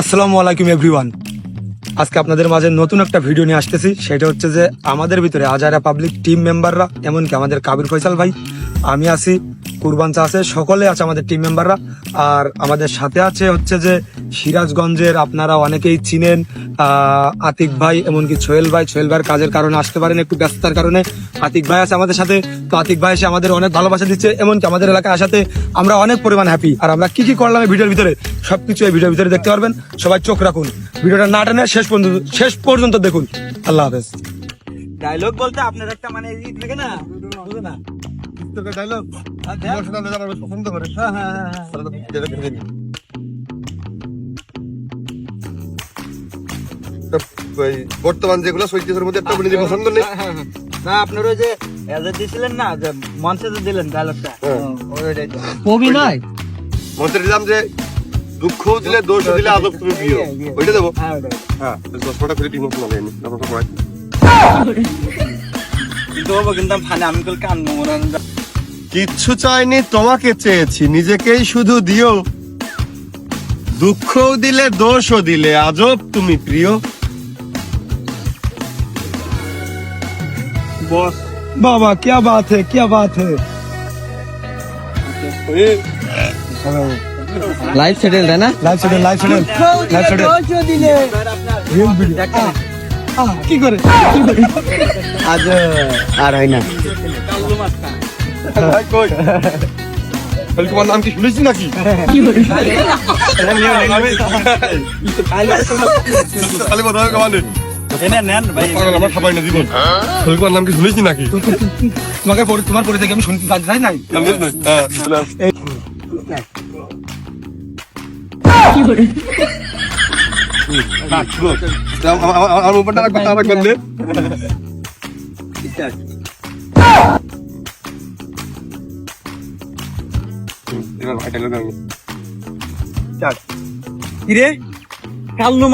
আসসালামু আলাইকুম এভরিওয়ান। আজকে আপনাদের মাঝে নতুন একটা ভিডিও নিয়ে আসতেছি। সেটা হচ্ছে যে আমাদের ভিতরে আজারা পাবলিক টিম মেম্বাররা, এমনকি আমাদের কাবির ফয়সাল ভাই, আমি আছি। কুরবান চা আছে সকলে আছে আমাদের টিম মেম্বাররা আর আমাদের সাথে আছে হচ্ছে যে সিরাজগঞ্জের আপনারা অনেকেই চিনেন আতিক ভাই, এমনকি সোহেল ভাই। সোহেল ভাইয়ের কাজের কারণে আসতে পারেন, একটু ব্যস্ততার কারণে। আতিক ভাই আছে আমাদের সাথে। তো আতিক ভাই এসে আমাদের অনেক ভালোবাসা দিচ্ছে, এমনকি আমাদের এলাকায় আসাতে আমরা অনেক পরিমাণ হ্যাপি আর আমরা কি কি করলাম এই ভিডিওর ভিতরে, সবকিছু এই ভিডিওর ভিতরে দেখতে পারবেন। সবাই চোখ রাখুন। ভিডিওটা না টেনে শেষ পর্যন্ত শেষ পর্যন্ত দেখুন। আল্লাহ হাফেজ। ডায়লগ বলতে আপনার একটা মানে ই থাকে না? বুঝো না ডায়লগ পছন্দ করে। হ্যাঁ হ্যাঁ হ্যাঁ বর্তমান যেগুলো সৈত্যের মধ্যে একটা বলে পছন্দ নেই। না আপনার ওই যে এজে দিছিলেন না যে মঞ্চে যে দিলেন ডায়লগটা। ওইটাই অভিনয়? মন্ত্রে দিলাম যে দুঃখ দিলে দোষ দিলে আদব তুমি প্রিয় ওইটা দেবো? হ্যাঁ হ্যাঁ দশটা ফিরে টিম শোনা যায়নি তারপর পড়াই কিন্তু কিন্তু আমি ফানে আমি কল কান মনে। কিচ্ছু চাইনি তোমাকে চেয়েছি নিজেকেই শুধু দিও দুঃখও দিলে দোষও দিলে আজব তুমি প্রিয় বস বাবা क्या बात है क्या बात है লাইভ সেটেল তাই না live settle live settle live settle real video কি করে আজ আর হয় না তাহলে তোমার নাম কি শুনেছি নাকি খালি কথা কামানে এনে নেন ভাই জীবন তাহলে নাম কি শুনেছি নাকি তোমাকে তোমার পরিচয় আমি শুনতে জানি নাই হ্যাঁ আমার উপরটা রাখবেন রাখবেন নে এবার ভাইটা লোক আমি কিরে কাল্লু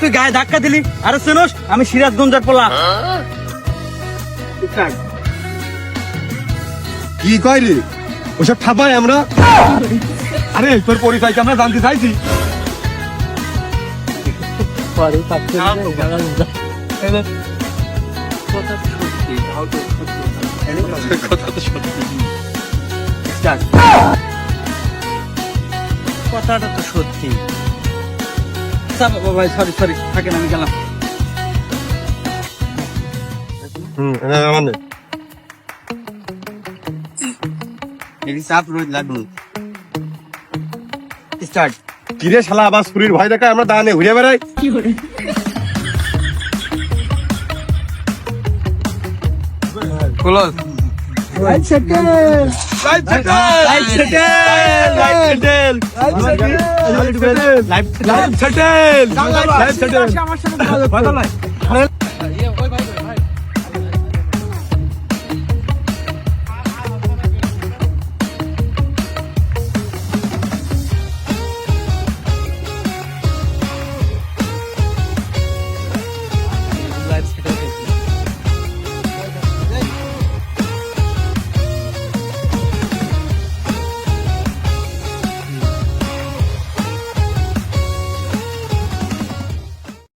তুই গায়ে ধাক্কা দিলি। আরে শুনোস আমি সিরাজগঞ্জের পোলা। কি কয় রে? ওসব ঠাপাই আমরা? আরে তোর পরিচয় আমরা জানতে চাইছি? কথা তো সত্যি। কথাটা তো সত্যি। বাবা ভাই সরি সরি থাকেন আমি গেলাম। হুম এটা আমার এই চাপ রোজ লাগল স্টার্ট কিরে শালা আবার সুরির ভয় দেখায় আমরা দাঁড়ানে ঘুরে বেড়াই? Close life settle life settle life settle live settle live settle